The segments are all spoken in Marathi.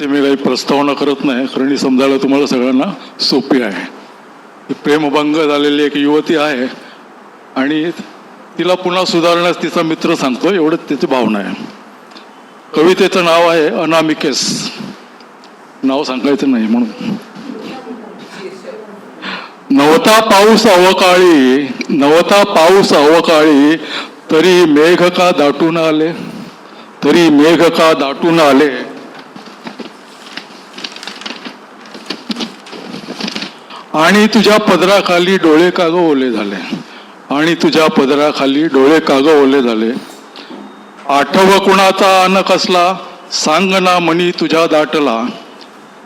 ते मी काही प्रस्तावना करत नाही. कारण समजायला तुम्हाला सगळ्यांना सोपी आहे. प्रेमभंग झालेली एक युवती आहे. आणि तिला पुन्हा सुधारण्यास तिचा मित्र सांगतो. एवढंच त्याची भावना आहे. कवितेचं नाव आहे अनामिकेस. नाव सांगायचं नाही म्हणून. नवता पाऊस अवकाळी नवता पाऊस अवकाळी तरी मेघ का दाटून आले? तरी मेघ का दाटून आले? आणि तुझ्या पदराखाली डोळे काग ओले झाले. आणि तुझ्या पदराखाली डोळे काग ओले झाले. आठव कुणाचा अन कसला सांग ना तुझ्या दाटला.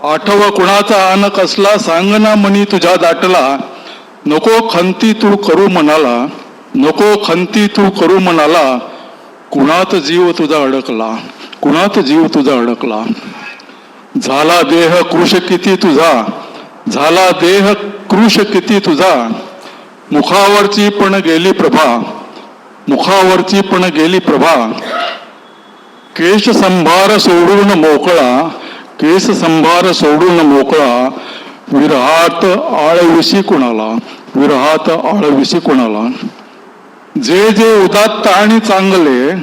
आठव कुणाचा अन कसला सांग ना तुझ्या दाटला. नको खंती तू करू म्हणाला नको खंती तू करू म्हणाला कुणात जीव तुझा अडकला कुणात जीव तुझा अडकला. झाला देह कृश किती तुझा झाला देह कृश किती तुझा. मुखावरची पण गेली प्रभा. मुखावरची पण गेली प्रभा. केश संभार सोडून मोकळा. केस संभार सोडून मोकळा. विरहात आळविशी कुणाला? विरहात आळविशी कुणाला? जे जे उदात्त आणि चांगले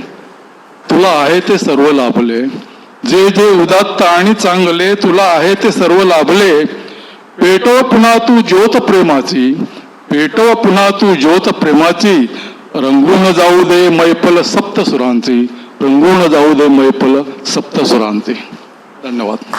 तुला आहे ते सर्व लाभले. जे जे उदात्त आणि चांगले तुला आहे ते सर्व लाभले. पेटव पुन्हा तू ज्योत प्रेमाची पेटव पुन्हा तू ज्योत प्रेमाची. रंगून जाऊ दे मैफल सप्तसुरांची रंगून जाऊ दे मैफल सप्तसुरांची. धन्यवाद.